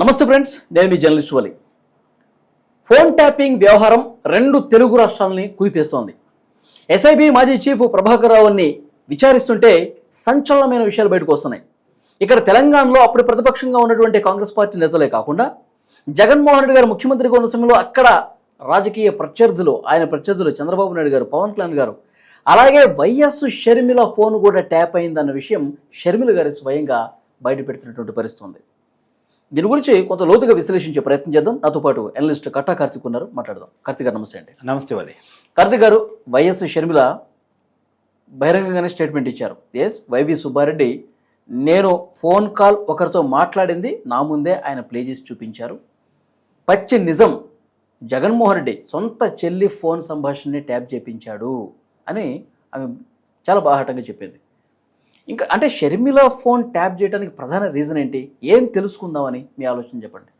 నమస్తే ఫ్రెండ్స్ నేను మీ జర్నలిస్ట్ వలి. ఫోన్ ట్యాపింగ్ వ్యవహారం రెండు తెలుగు రాష్ట్రాలని కుదిపేస్తోంది. ఎస్ఐబి మాజీ చీఫ్ ప్రభాకర్ రావుని విచారిస్తుంటే సంచలనమైన విషయాలు బయటకు వస్తున్నాయి. ఇక్కడ తెలంగాణలో అప్పుడు ప్రతిపక్షంగా ఉన్నటువంటి కాంగ్రెస్ పార్టీ నేతలే కాకుండా జగన్మోహన్ రెడ్డి గారు ముఖ్యమంత్రిగా ఉన్న సమయంలో అక్కడ రాజకీయ ప్రత్యర్థులు ఆయన ప్రత్యర్థులు చంద్రబాబు నాయుడు గారు పవన్ కళ్యాణ్ గారు అలాగే వైఎస్ షర్మిల ఫోన్ కూడా ట్యాప్ అయిందన్న విషయం షర్మిల గారి స్వయంగా బయటపెడుతున్నటువంటి పరిస్థితి ఉంది. దీని గురించి కొంత లోతుగా విశ్లేషించే ప్రయత్నం చేద్దాం. నాతో పాటు అనలిస్ట్ కట్టా కార్తిక్ ఉన్నారు. మాట్లాడదాం. కార్తిక్ గారు నమస్తే అండి. నమస్తే వలి కార్తిక్ గారు వైఎస్ షర్మిల బహిరంగంగానే స్టేట్మెంట్ ఇచ్చారు. ఎస్ వైవి సుబ్బారెడ్డి నేను ఫోన్ కాల్ ఒకరితో మాట్లాడింది. నా ముందే ఆయన ప్లే చేసి చూపించారు. పచ్చి నిజం జగన్మోహన్ రెడ్డి సొంత చెల్లి ఫోన్ సంభాషణని ట్యాప్ చేపించాడు అని ఆమె చాలా బాహాటంగా చెప్పింది. ఇంకా అంటే షర్మిల ఫోన్ ట్యాప్ చేయడానికి ప్రధాన రీజన్ ఏంటి? ఏం తెలుసుకుందామని మీ ఆలోచన చెప్పండి.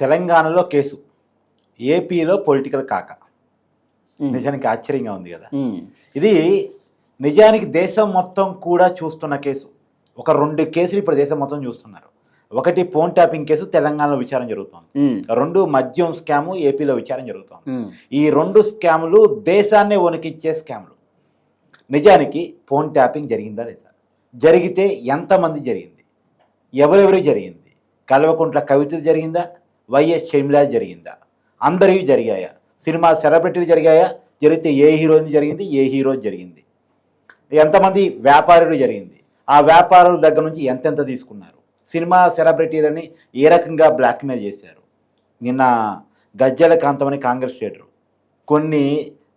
తెలంగాణలో కేసు. ఏపీలో పొలిటికల్ కాక. నిజానికి ఆశ్చర్యంగా ఉంది కదా. ఇది నిజానికి దేశం మొత్తం కూడా చూస్తున్న కేసు. ఒక రెండు కేసులు ఇప్పుడు దేశం మొత్తం చూస్తున్నారు. ఒకటి ఫోన్ ట్యాపింగ్ కేసు తెలంగాణలో విచారణ జరుగుతోంది. రెండు మద్యం స్కాము ఏపీలో విచారణ జరుగుతోంది. ఈ రెండు స్కాములు దేశాన్నే వణికిచ్చే స్కాములు. నిజానికి ఫోన్ ట్యాపింగ్ జరిగిందా లేదా? జరిగితే ఎంతమంది జరిగింది? ఎవరెవరు జరిగింది? కల్వకుంట్ల కవిత జరిగిందా? వైఎస్ షర్మిల జరిగిందా? అందరివి జరిగాయా? సినిమా సెలబ్రిటీలు జరిగాయా? జరిగితే ఏ హీరోయిన్ జరిగింది? ఏ హీరో జరిగింది? ఎంతమంది వ్యాపారులు జరిగింది? ఆ వ్యాపారుల దగ్గర నుంచి ఎంతెంత తీసుకున్నారు? సినిమా సెలబ్రిటీలని ఏ రకంగా బ్లాక్మెయిల్ చేశారు? నిన్న గజ్జల కాంతమని కాంగ్రెస్ లీడరు కొన్ని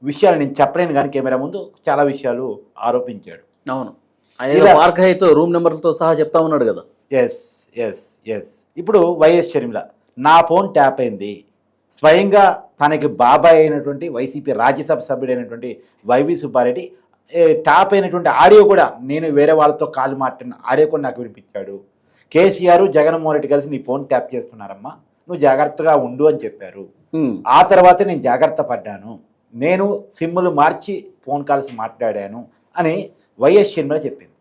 విషయాలు నేను చెప్పలేను కానీ కెమెరా ముందు చాలా విషయాలు ఆరోపించాడు. అవును. ఆయన మార్క్ రూమ్ నెంబర్లతో సహా చెప్తా ఉన్నాడు కదా. ఎస్ ఎస్ ఎస్ ఇప్పుడు వైఎస్ షర్మిల నా ఫోన్ ట్యాప్ అయింది. స్వయంగా తనకి బాబాయ్ అయినటువంటి వైసీపీ రాజ్యసభ సభ్యుడైనటువంటి వైవి సుబ్బారెడ్డి ట్యాప్ అయినటువంటి ఆడియో కూడా నేను వేరే వాళ్ళతో కాల్ మాట్లాడిన ఆడియో కూడా నాకు వినిపించాడు. కేసీఆర్ జగన్మోహన్ రెడ్డి కలిసి నీ ఫోన్ ట్యాప్ చేస్తున్నారమ్మా. నువ్వు జాగ్రత్తగా ఉండు అని చెప్పారు. ఆ తర్వాత నేను జాగ్రత్త పడ్డాను. నేను సిమ్ములు మార్చి ఫోన్ కాల్స్ మాట్లాడాను అని వైఎస్ షర్మిల చెప్పింది.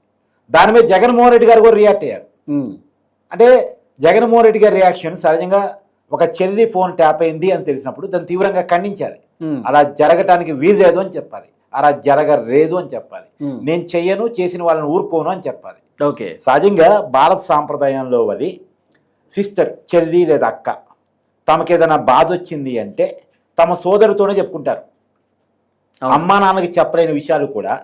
దాని మీద జగన్మోహన్ రెడ్డి గారు కూడా రియాక్ట్ అయ్యారు. అంటే జగన్మోహన్ రెడ్డి గారి రియాక్షన్ సహజంగా ఒక చెల్లి ఫోన్ ట్యాప్ అయింది అని తెలిసినప్పుడు దాన్ని తీవ్రంగా ఖండించాలి. అలా జరగటానికి వీల్లేదు అని చెప్పాలి అలా జరగలేదు అని చెప్పాలి. నేను చెయ్యను చేసిన వాళ్ళని ఊరుకోను అని చెప్పాలి ఓకే సహజంగా భారత సాంప్రదాయంలో వలి సిస్టర్ చెల్లి లేదా అక్క తమకేదైనా బాధ వచ్చింది అంటే తమ సోదరుతోనే చెప్పుకుంటారు. అమ్మా నాన్నకి చెప్పలేని విషయాలు కూడా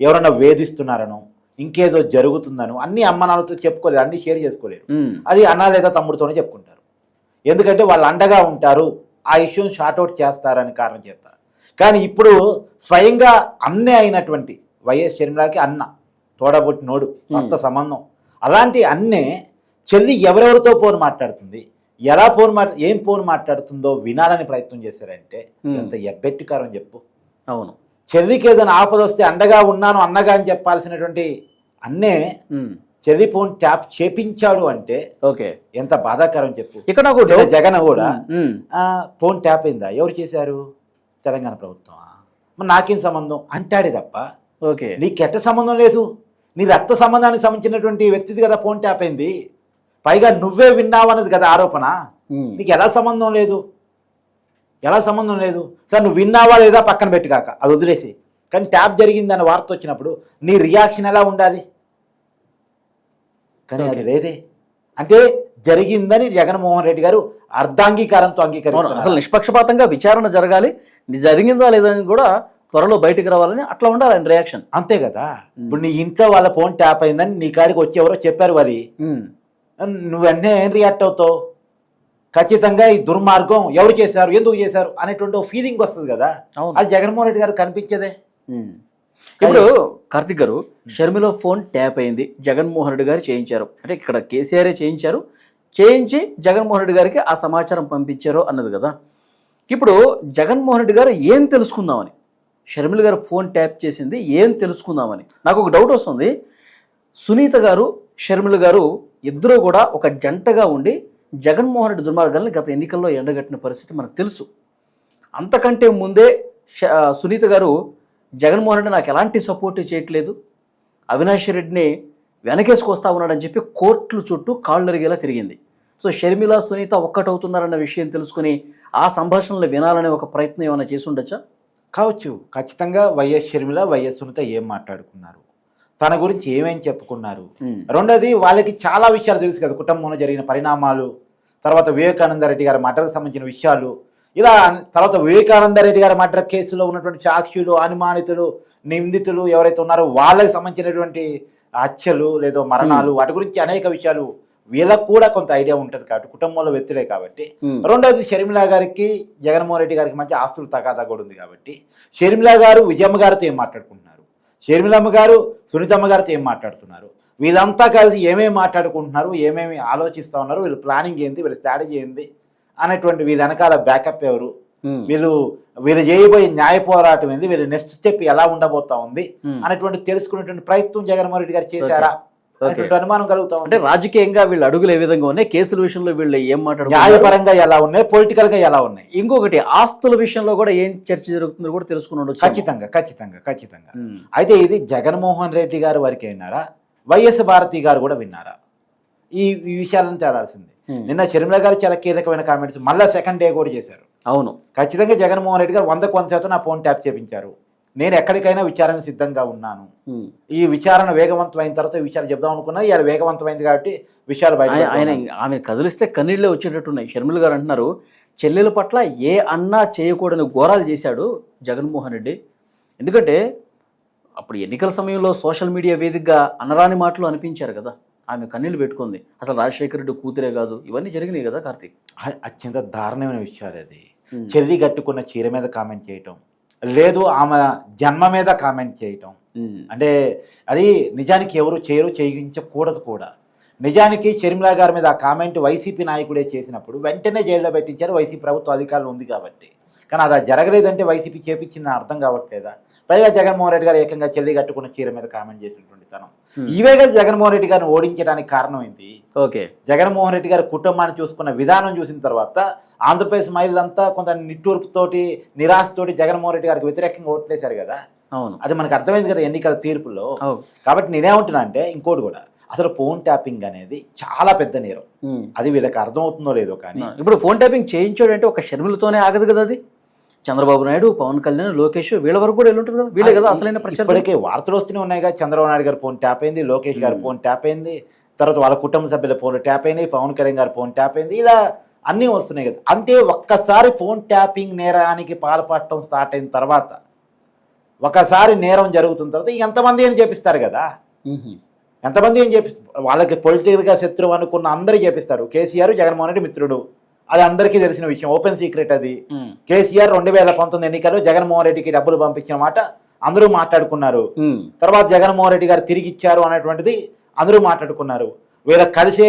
ఎవరన్నా వేధిస్తున్నారనో ఇంకేదో జరుగుతుందనో అన్ని అమ్మ నాన్నలతో చెప్పుకోలేరు అన్ని షేర్ చేసుకోలేరు. అది అన్న లేదా తమ్ముడితోనే చెప్పుకుంటారు. ఎందుకంటే వాళ్ళు అండగా ఉంటారు ఆ ఇష్యూని షార్ట్అవుట్ చేస్తారని కారణం చేస్తారు కానీ ఇప్పుడు స్వయంగా అన్నే అయినటువంటి వైఎస్ షర్మిలాకి అన్న తోడబుట్టి నోడు కొత్త సంబంధం. అలాంటి అన్నే చెల్లి ఎవరెవరితో ఫోన్ మాట్లాడుతుంది ఎలా ఫోన్ మాట్లా ఏం ఫోన్ మాట్లాడుతుందో వినాలని ప్రయత్నం చేశారంటే. ఎంత ఎబ్బెట్టికారం చెప్పు. అవును. చెల్లికి ఏదైనా ఆపద వస్తే అండగా ఉన్నాను అన్నగా అని చెప్పాల్సినటువంటి అన్నే మ్మ్. చెల్లి ఫోన్ ట్యాప్ చేపించాడు అంటే ఓకే. ఎంత బాధాకరం చెప్పు. ఇక్కడ జగన్ కూడా ఫోన్ ట్యాప్ అయిందా? ఎవరు చేశారు? తెలంగాణ ప్రభుత్వమా? మరి నాకేం సంబంధం? అంటాడే తప్ప. ఓకే. నీకు ఎట్ట సంబంధం లేదు. నీ రక్త సంబంధానికి సంబంధించినటువంటి వ్యక్తిది కదా ఫోన్ ట్యాప్ అయింది. పైగా నువ్వే విన్నావు అన్నది కదా ఆరోపణ. నీకు ఎలా సంబంధం లేదు? ఎలా సంబంధం లేదు? సార్ నువ్వు విన్నావా లేదా పక్కన పెట్టు కాక. అది వదిలేసి కానీ ట్యాప్ జరిగిందని వార్త వచ్చినప్పుడు నీ రియాక్షన్ ఎలా ఉండాలి? కానీ అది. లేదే. అంటే జరిగిందని జగన్మోహన్ రెడ్డి గారు అర్ధాంగీకారంతో అంగీకరిస్తున్నారు. అసలు నిష్పక్షపాతంగా విచారణ జరగాలి జరిగిందా లేదని కూడా త్వరలో బయటికి రావాలని అట్లా ఉండాలి ఆయన రియాక్షన్ అంతే కదా. ఇప్పుడు నీ ఇంట్లో వాళ్ళ ఫోన్ ట్యాప్ అయిందని నీ కాడికి వచ్చి ఎవరో చెప్పారు మరి. నువ్వు వెంటనే ఏం రియాక్ట్ అవుతావు? ఖచ్చితంగా ఈ దుర్మార్గం ఎవరు చేశారు ఎందుకు చేశారు అనేటువంటి ఫీలింగ్ వస్తుంది కదా. అది జగన్మోహన్ రెడ్డి గారు కనిపించదే. ఇప్పుడు కార్తిక్ గారు షర్మిల ఫోన్ ట్యాప్ అయింది. జగన్మోహన్ రెడ్డి గారు చేయించారు. అంటే ఇక్కడ కేసీఆరే చేయించారు. చేయించి జగన్మోహన్ రెడ్డి గారికి ఆ సమాచారం పంపించారు అన్నది కదా. ఇప్పుడు జగన్మోహన్ రెడ్డి గారు ఏం తెలుసుకుందామని? షర్మిల గారు ఫోన్ ట్యాప్ చేసింది ఏం తెలుసుకుందామని? నాకు ఒక డౌట్ వస్తుంది. సునీత గారు షర్మిల గారు ఇద్దరు కూడా ఒక జంటగా ఉండి జగన్మోహన్ రెడ్డి దుర్మార్గాల్ని గత ఎన్నికల్లో ఎండగట్టిన పరిస్థితి మనకు తెలుసు. అంతకంటే ముందే సునీత గారు జగన్మోహన్ రెడ్డి నాకు ఎలాంటి సపోర్ట్ చేయట్లేదు. అవినాష్ రెడ్డిని వెనకేసుకొస్తా ఉన్నాడని చెప్పి కోర్టుల చుట్టూ కాళ్ళు నరిగేలా తిరిగింది. సో షర్మిల సునీత ఒక్కటవుతున్నారన్న విషయం తెలుసుకుని ఆ సంభాషణలు వినాలనే ఒక ప్రయత్నం ఏమైనా చేసి ఉండొచ్చా? కావచ్చు. ఖచ్చితంగా వైఎస్ షర్మిల వైఎస్ సునీత ఏం మాట్లాడుకున్నారు? తన గురించి ఏమేం చెప్పుకున్నారు. రెండోది వాళ్ళకి చాలా విషయాలు తెలుసు కదా కుటుంబంలో జరిగిన పరిణామాలు తర్వాత వివేకానంద రెడ్డి గారి మర్డర్కి సంబంధించిన విషయాలు ఇలా తర్వాత వివేకానంద రెడ్డి గారి మర్డర్ కేసులో ఉన్నటువంటి సాక్షులు అనుమానితులు నిందితులు ఎవరైతే ఉన్నారో వాళ్ళకి సంబంధించినటువంటి హత్యలు లేదా మరణాలు వాటి గురించి అనేక విషయాలు వీళ్ళకు కూడా కొంత ఐడియా ఉంటుంది కాబట్టి కుటుంబంలో వ్యక్తులే కాబట్టి. రెండోది షర్మిల గారికి జగన్మోహన్ రెడ్డి గారికి మధ్య ఆస్తులు తగాదా కూడా ఉంది కాబట్టి. షర్మిల గారు విజయమ్మ గారితో ఏం మాట్లాడుకుంటున్నారు? షర్మిలమ్మ గారు సునీతమ్మ గారితో ఏం మాట్లాడుతున్నారు? వీళ్ళంతా కలిసి ఏమేమి మాట్లాడుకుంటున్నారు? ఏమేమి ఆలోచిస్తూ ఉన్నారు? వీళ్ళ ప్లానింగ్ ఏంది? వీళ్ళ స్ట్రాటజీ ఏంది? అనేటువంటి వీళ్ళ వెనకాల బ్యాకప్ ఎవరు. వీళ్ళు వీళ్ళు చేయబోయే న్యాయ పోరాటం ఏంది? వీళ్ళ నెక్స్ట్ స్టెప్ ఎలా ఉండబోతా ఉంది. అనేటువంటి తెలుసుకునేటువంటి ప్రయత్నం జగన్మోహన్ రెడ్డి గారు చేశారా? అనుమానం కలుగుతా అంటే రాజకీయంగా వీళ్ళ అడుగులు ఏ విధంగా ఉన్నాయి? కేసుల విషయంలో వీళ్ళు ఏం మాట్లాడుతున్నారు న్యాయపరంగా ఎలా ఉన్నాయి? పొలిటికల్గా ఎలా ఉన్నాయి? ఇంకొకటి ఆస్తుల విషయంలో కూడా ఏం చర్చ జరుగుతుందో కూడా తెలుసుకుని ఉండొచ్చు. ఖచ్చితంగా ఖచ్చితంగా ఖచ్చితంగా. అయితే ఇది జగన్మోహన్ రెడ్డి గారి వరకే విన్నారా వైఎస్ భారతి గారు కూడా విన్నారా? ఈ విషయాలను తేలాల్సింది. Hmm. నిన్న షర్మిల గారు చాలా కీలకమైన కామెంట్స్ మళ్ళీ సెకండ్ డే కూడా చేశారు. అవును. ఖచ్చితంగా జగన్మోహన్ రెడ్డి గారు వందకు వంద శాతం నా ఫోన్ ట్యాప్ చేపించారు. నేను ఎక్కడికైనా విచారణ సిద్ధంగా ఉన్నాను. ఉమ్. ఈ విచారణ వేగవంతమైన తర్వాత ఈ విషయాలు చెప్దాం అనుకున్నా ఇవాళ వేగవంతమైంది కాబట్టి విషయాలు బయట ఆయన ఆయన ఆమె కదిలిస్తే కన్నీళ్ళే వచ్చేటట్టున్నాయి. షర్మిల గారు అంటున్నారు చెల్లెల పట్ల ఏ అన్నా చేయకూడని ఘోరాలు చేశాడు జగన్మోహన్ రెడ్డి. ఎందుకంటే అప్పుడు ఎన్నికల సమయంలో సోషల్ మీడియా వేదికగా అనరాని మాటలు అనిపించారు కదా. ఆమె కన్నీళ్ళు పెట్టుకుంది. అసలు రాజశేఖర రెడ్డి కూతురే కాదు. ఇవన్నీ జరిగినాయి కదా కార్తీక్? అత్యంత దారుణమైన విషయాలు అది. చెల్లి కట్టుకున్న చీర మీద కామెంట్ చేయటం. లేదు ఆమె జన్మ మీద కామెంట్ చేయటం. అంటే అది నిజానికి ఎవరు చేయరు చేయించకూడదు కూడా. నిజానికి షర్మిలా గారి మీద ఆ కామెంట్ వైసీపీ నాయకుడే చేసినప్పుడు వెంటనే జైల్లో పెట్టించారు. వైసీపీ ప్రభుత్వ అధికారులు ఉంది కాబట్టి. కానీ అది జరగలేదంటే వైసీపీ చేపించిందని అర్థం కావట్లేదా? పైగా జగన్మోహన్ రెడ్డి గారు ఏకంగా చెల్లి కట్టుకున్న చీర మీద కామెంట్ చేసినటువంటి తనం. ఇవే కదా జగన్మోహన్ రెడ్డి గారిని ఓడించడానికి కారణం ఏంటి? ఓకే. జగన్మోహన్ రెడ్డి గారి కుటుంబాన్ని చూసుకున్న విధానం చూసిన తర్వాత ఆంధ్రప్రదేశ్ మహిళలంతా కొంత నిట్టూర్పుతోటి నిరాశతోటి జగన్మోహన్ రెడ్డి గారికి వ్యతిరేకంగా ఓట్లేశారు కదా? అవును. అది మనకు అర్థమైంది కదా ఎన్నికల తీర్పులో కాబట్టి నేనేమంటున్నా అంటే ఇంకోటి కూడా అసలు ఫోన్ ట్యాపింగ్ అనేది చాలా పెద్ద నేరం. అది వీళ్ళకి అర్థమవుతుందో లేదో కానీ ఇప్పుడు ఫోన్ ట్యాపింగ్ చేయించాడు అంటే ఒక షర్మిలతోనే ఆగదు కదా అది? చంద్రబాబు నాయుడు పవన్ కళ్యాణ్ లోకేష్ వీళ్ళ వరకు కూడా వెళ్ళుంటుంది కదా. వీళ్ళే కదా అసలైన ప్రచారం ఇప్పటికే వార్తలు వస్తూనే ఉన్నాయి కదా. చంద్రబాబు నాయుడు గారి ఫోన్ ట్యాప్ అయింది లోకేష్ గారి. ఫోన్ ట్యాప్ అయింది తర్వాత వాళ్ళ కుటుంబ సభ్యుల ఫోన్ ట్యాప్ అయింది పవన్ కళ్యాణ్ గారి ఫోన్ ట్యాప్ అయింది. ఇలా అన్నీ వస్తున్నాయి కదా. అంటే ఒక్కసారి ఫోన్ ట్యాపింగ్ నేరానికి పాల్పడటం స్టార్ట్ అయిన తర్వాత ఒకసారి నేరం జరుగుతున్న తర్వాత ఎంతమంది అని చేపిస్తారు కదా. ఎంతమంది ఏం చేపిస్తారు వాళ్ళకి పొలిటికల్గా శత్రువు అనుకున్న అందరూ చేపిస్తారు కేసీఆర్ జగన్మోహన్ రెడ్డి మిత్రుడు. అది అందరికీ తెలిసిన విషయం. ఓపెన్ సీక్రెట్ అది. కేసీఆర్ రెండు వేల పంతొమ్మిది ఎన్నికల్లో జగన్మోహన్ రెడ్డికి డబ్బులు పంపించిన మాట అందరూ మాట్లాడుకున్నారు. తర్వాత జగన్మోహన్ రెడ్డి గారు తిరిగి ఇచ్చారు అనేటువంటిది అందరూ మాట్లాడుకున్నారు. వీళ్ళ కలిసే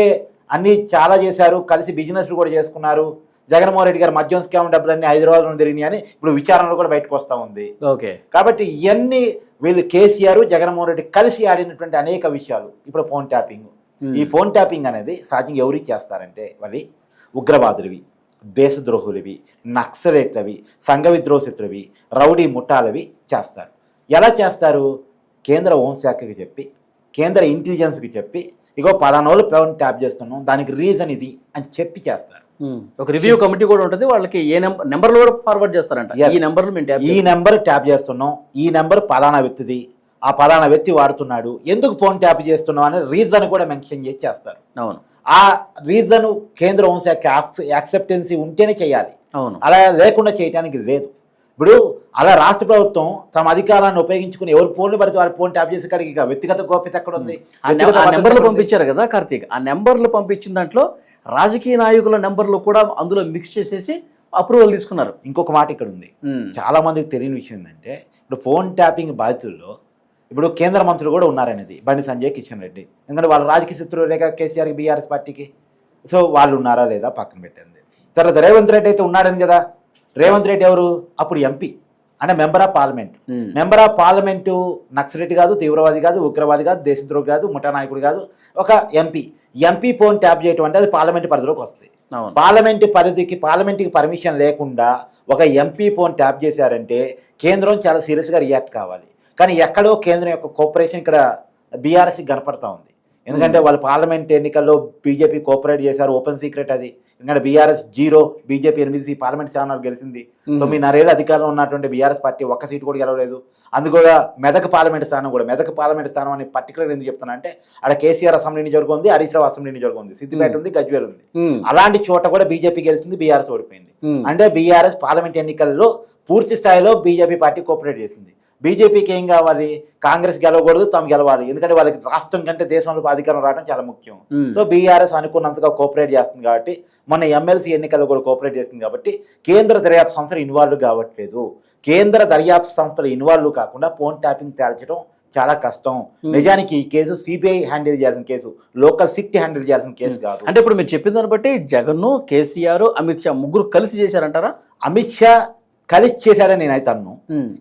అన్ని చాలా చేశారు. కలిసి బిజినెస్లు కూడా చేసుకున్నారు. జగన్మోహన్ రెడ్డి గారు మద్యం స్కామ్ డబ్బులు అన్ని హైదరాబాద్లో తిరిగినాయి అని ఇప్పుడు విచారణలో కూడా బయటకు వస్తూ ఉంది. ఓకే. కాబట్టి ఇవన్నీ వీళ్ళు కేసీఆర్ జగన్మోహన్ రెడ్డి కలిసి ఆడినటువంటి అనేక విషయాలు. ఇప్పుడు ఫోన్ ట్యాపింగ్. ఈ ఫోన్ ట్యాపింగ్ అనేది సహజంగా ఎవరికి చేస్తారంటే వాళ్ళు ఉగ్రవాదులవి దేశద్రోహులవి నక్సలేట్లవి సంఘ విద్రోహితులవి రౌడీ ముఠాలవి చేస్తారు. ఎలా చేస్తారు? కేంద్ర హోంశాఖకి చెప్పి కేంద్ర ఇంటెలిజెన్స్కి చెప్పి ఇగో పలానోళ్ళు ఫోన్ ట్యాప్ చేస్తున్నాం దానికి రీజన్ ఇది అని చెప్పి చేస్తారు. ఒక రివ్యూ కమిటీ కూడా ఉంటుంది వాళ్ళకి ఏ నెంబర్ నెంబర్లు కూడా ఫార్వర్డ్ చేస్తారంట. ఈ నెంబర్లు మేము ట్యాప్ ఈ నెంబర్ ట్యాప్ చేస్తున్నాం ఈ నెంబర్ పలానా వ్యక్తిది ఆ పలానా వ్యక్తి వాడుతున్నాడు ఎందుకు ఫోన్ ట్యాప్ చేస్తున్నాం అనే రీజన్ కూడా మెన్షన్ చేసి చేస్తారు. అవును. ఆ రీజన్ కేంద్ర హోంశాఖ యాక్సెప్టెన్సీ ఉంటేనే చేయాలి. అవును. అలా లేకుండా చేయడానికి లేదు. ఇప్పుడు అలా రాష్ట్ర ప్రభుత్వం తమ అధికారాన్ని ఉపయోగించుకుని ఎవరు ఫోన్లు పడితే వారి ఫోన్ ట్యాప్ చేసే కాడికి ఇక వ్యక్తిగత గోప్యత ఎక్కడ ఉంది ఆ నెంబర్లు? పంపించారు కదా కార్తీక్. ఆ నెంబర్లు పంపించిన దాంట్లో రాజకీయ నాయకుల నెంబర్లు కూడా అందులో మిక్స్ చేసేసి అప్రూవల్ తీసుకున్నారు. ఇంకొక మాట ఇక్కడ ఉంది. చాలా మందికి తెలియని విషయం ఏంటంటే ఇప్పుడు ఫోన్ ట్యాపింగ్ బాధితుల్లో ఇప్పుడు కేంద్ర మంత్రులు కూడా ఉన్నారనేది బండి సంజయ్ కిషన్ రెడ్డి. ఎందుకంటే వాళ్ళ రాజకీయ శత్రువు లేక కేసీఆర్కి బీఆర్ఎస్ పార్టీకి. సో వాళ్ళు ఉన్నారా లేదా పక్కన పెట్టింది తర్వాత రేవంత్ రెడ్డి అయితే ఉన్నాడని కదా? రేవంత్ రెడ్డి ఎవరు? అప్పుడు ఎంపీ. అంటే member of parliament. Member of parliament Naxalite కాదు తీవ్రవాది కాదు ఉగ్రవాది కాదు దేశద్రోహి కాదు ముఠా నాయకుడు కాదు ఒక ఎంపీ. ఎంపీ ఫోన్ ట్యాప్ చేయటం అంటే అది పార్లమెంట్ పరిధిలోకి వస్తుంది. పార్లమెంట్ పరిధికి పార్లమెంట్కి పర్మిషన్ లేకుండా ఒక ఎంపీ ఫోన్ ట్యాప్ చేశారంటే కేంద్రం చాలా సీరియస్గా రియాక్ట్ కావాలి. కానీ ఎక్కడో కేంద్రం యొక్క కోఆపరేషన్ ఇక్కడ బీఆర్ఎస్కి కనపడతా ఉంది. ఎందుకంటే వాళ్ళు పార్లమెంట్ ఎన్నికల్లో బీజేపీ కోఆపరేట్ చేశారు ఓపెన్ సీక్రెట్ అది. ఎందుకంటే బీఆర్ఎస్ జీరో బీజేపీ ఎనిమిది పార్లమెంట్ స్థానాలు గెలిచింది. మ్మ్. తొమ్మిదిన్నరేళ్ళు అధికారంలో ఉన్నటువంటి బీఆర్ఎస్ పార్టీ ఒక్క సీటు కూడా గెలవలేదు. అందుకూడా మెదక్ పార్లమెంట్ స్థానం కూడా మెదక్ పార్లమెంట్ స్థానం అని పర్టికులర్ ఎందుకు చెప్తున్నా అంటే అక్కడ కేసీఆర్ అసెంబ్లీ నియోజకవర్గం ఉంది హరీష్ రావు అసెంబ్లీ నియోజకవర్గం ఉంది. సిద్దిపేట ఉంది గజ్వేల్ ఉంది. అలాంటి చోట కూడా బీజేపీ గెలిచింది బీఆర్ఎస్ ఓడిపోయింది. అంటే బీఆర్ఎస్ పార్లమెంట్ ఎన్నికల్లో పూర్తి స్థాయిలో బీజేపీ పార్టీ కోఆపరేట్ చేసింది. బీజేపీకి ఏం కావాలి? కాంగ్రెస్ గెలవకూడదు తాము గెలవాలి. ఎందుకంటే వాళ్ళకి రాష్ట్రం కంటే దేశంలో అధికారం రావడం చాలా ముఖ్యం. సో బీఆర్ఎస్ అనుకున్నంతగా కోఆపరేట్ చేస్తుంది కాబట్టి మొన్న ఎమ్మెల్సీ ఎన్నికల్లో కూడా కోఆపరేట్ చేస్తుంది కాబట్టి కేంద్ర దర్యాప్తు సంస్థలు ఇన్వాల్వ్ కావట్లేదు. కేంద్ర దర్యాప్తు సంస్థలు ఇన్వాల్వ్ కాకుండా ఫోన్ ట్యాపింగ్ తేల్చడం చాలా కష్టం. నిజానికి ఈ కేసు సిబిఐ హ్యాండిల్ చేయాల్సిన కేసు లోకల్ సిట్ హ్యాండిల్ చేయాల్సిన కేసు కాదు. అంటే ఇప్పుడు మీరు చెప్పిన దాన్ని బట్టి జగన్ కేసీఆర్ అమిత్ షా ముగ్గురు కలిసి చేశారంటారా? అమిత్ షా కలిసి చేశాడని నేనైతే అన్ను.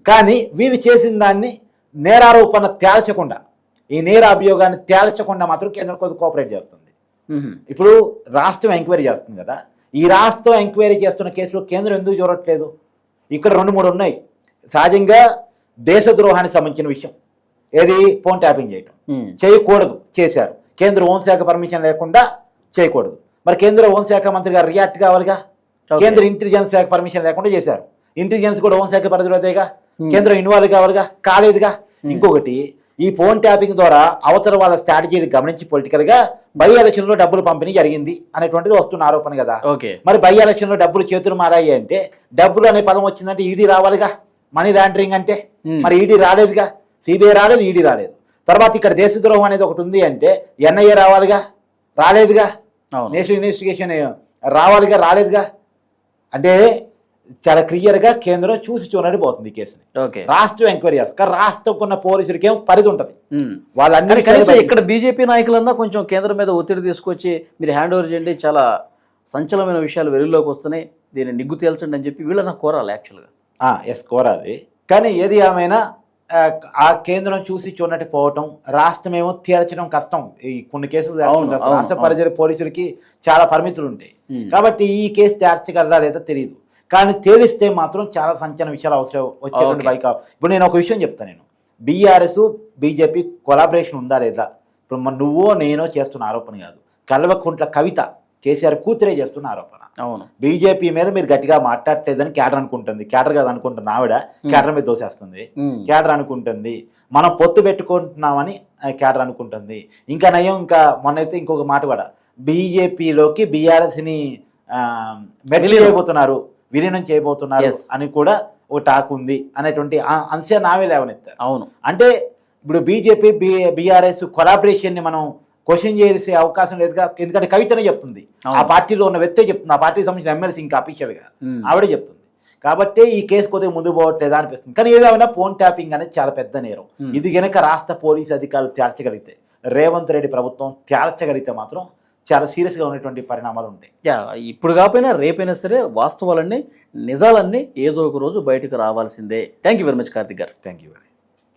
కానీ వీళ్ళు చేసిన దాన్ని నేరారోపణ తేల్చకుండా ఈ నేర అభియోగాన్ని తేల్చకుండా మాత్రం కేంద్రం కొద్ది కోఆపరేట్ చేస్తుంది. ఇప్పుడు రాష్ట్రం ఎంక్వైరీ చేస్తుంది కదా ఈ రాష్ట్రం ఎంక్వైరీ చేస్తున్న కేసులో కేంద్రం ఎందుకు చూడట్లేదు? ఇక్కడ రెండు మూడు ఉన్నాయి. సహజంగా దేశద్రోహానికి సంబంధించిన విషయం. ఏది? ఫోన్ ట్యాపింగ్ చేయటం. చేయకూడదు. చేశారు. కేంద్ర హోంశాఖ పర్మిషన్ లేకుండా చేయకూడదు. మరి కేంద్ర హోంశాఖ మంత్రి గారు రియాక్ట్ కావాలిగా. కేంద్ర ఇంటెలిజెన్స్ శాఖ పర్మిషన్ లేకుండా చేశారు. ఇంటెలిజెన్స్ కూడా హోంశాఖ పరిధిలోదేగా Hmm. కేంద్రం ఇన్వాల్వ్ కావాలిగా కాలేదుగా. ఇంకొకటి ఈ ఫోన్ ట్యాపింగ్ ద్వారా అవతల వాళ్ళ స్ట్రాటజీని గమనించి పొలిటికల్గా బై ఎలక్షన్లో డబ్బులు పంపిణీ జరిగింది అనేటువంటిది వస్తున్న ఆరోపణ కదా. ఓకే. మరి బై ఎలక్షన్లో డబ్బులు చేతులు మారాయి అంటే డబ్బులు అనే పదం వచ్చిందంటే ఈడీ రావాలిగా? మనీ లాండరింగ్ అంటే? Hmm. మరి ఈడీ రాలేదుగా? సిబిఐ రాలేదు ఈడీ రాలేదు. తర్వాత ఇక్కడ దేశద్రోహం అనేది ఒకటి ఉంది అంటే ఎన్ఐఏ రావాలిగా? రాలేదుగా? నేషనల్ ఇన్వెస్టిగేషన్ రావాలిగా రాలేదుగా? అంటే చాలా క్లియర్గా కేంద్రం చూసి చూడని పోతుంది ఈ కేసుని. రాష్ట్రం ఎంక్వైరీ చేస్తారు. కానీ రాష్ట్రం ఉన్న పోలీసులకి ఏం పరిధి ఉంటుంది. కనీసం ఇక్కడ బీజేపీ నాయకులన్నా కొంచెం కేంద్రం మీద ఒత్తిడి తీసుకొచ్చి మీరు హ్యాండ్ ఓవర్ చేయండి చాలా సంచలనమైన విషయాలు వెలుగులోకి వస్తున్నాయి. దీన్ని నిగ్గు తేల్చండి అని చెప్పి వీళ్ళన్నా కోరాలి యాక్చువల్గా ఎస్ కోరాలి. కానీ ఏది ఏమైనా ఆ, కేంద్రం చూసి చూడనట్టు పోవటం రాష్ట్రం ఏమో తేల్చడం కష్టం. ఈ కొన్ని కేసులు రాష్ట్ర. పరిధిలో పోలీసులకి చాలా పరిమితులు ఉంటాయి. కాబట్టి ఈ కేసు తేల్చగలరా లేదో తెలియదు కానీ తేలిస్తే మాత్రం చాలా సంచలన విషయాలు అవసరం వచ్చేటువంటి. బైక్ ఇప్పుడు నేను ఒక విషయం చెప్తాను నేను. బీఆర్ఎస్ బీజేపీ కొలాబరేషన్ ఉందా లేదా? ఇప్పుడు మన నువ్వో నేనో చేస్తున్న ఆరోపణ కాదు. కల్వకుంట్ల కవిత కేసీఆర్ కూతురే చేస్తున్న ఆరోపణ. అవును. బీజేపీ మీద మీరు గట్టిగా మాట్లాడలేదని క్యాడర్ అనుకుంటుంది. క్యాడర్ కాదు అనుకుంటుంది ఆవిడ. క్యాడర్ మీద దోసేస్తుంది. క్యాడర్ అనుకుంటుంది. మనం పొత్తు పెట్టుకుంటున్నామని క్యాడర్ అనుకుంటుంది. ఇంకా నయం ఇంకా మొన్నైతే ఇంకొక మాట కూడా. బీజేపీలోకి బీఆర్ఎస్ని విలీనం. చేయబోతున్నారు. విలీనం చేయబోతున్నారు. అని కూడా ఒక టాక్ ఉంది అనేటువంటి అంశాన్ని ఆమె లేవనెత్తారు అవును అంటే ఇప్పుడు బీజేపీ బి బీఆర్ఎస్ కొలాబరేషన్ని మనం క్వశ్చన్ చేసే అవకాశం లేదుగా ఎందుకంటే కవితనే చెప్తుంది. ఆ పార్టీలో ఉన్న వ్యక్తే చెప్తుంది ఆ పార్టీకి సంబంధించిన ఎమ్మెల్సీ ఇంకా అఫీషియల్గా ఉమ్. ఆవిడే చెప్తుంది కాబట్టి ఈ కేసు కొద్దిగా ముందు పోవట్లేదా అనిపిస్తుంది కానీ ఏదేమైనా ఫోన్ ట్యాపింగ్ అనేది చాలా పెద్ద నేరం. ఇది గనక రాష్ట్ర పోలీసు అధికారులు తేల్చగలిగితే రేవంత్ రెడ్డి ప్రభుత్వం తేల్చగలిగితే మాత్రం చాలా సీరియస్గా ఉన్నటువంటి పరిణామాలు ఉంటాయి యా ఇప్పుడు కాకపోయినా రేపైనా సరే వాస్తవాలన్నీ నిజాలన్నీ ఏదో ఒక రోజు బయటకు రావాల్సిందే. Thank you very much Karthik గారు. Thank you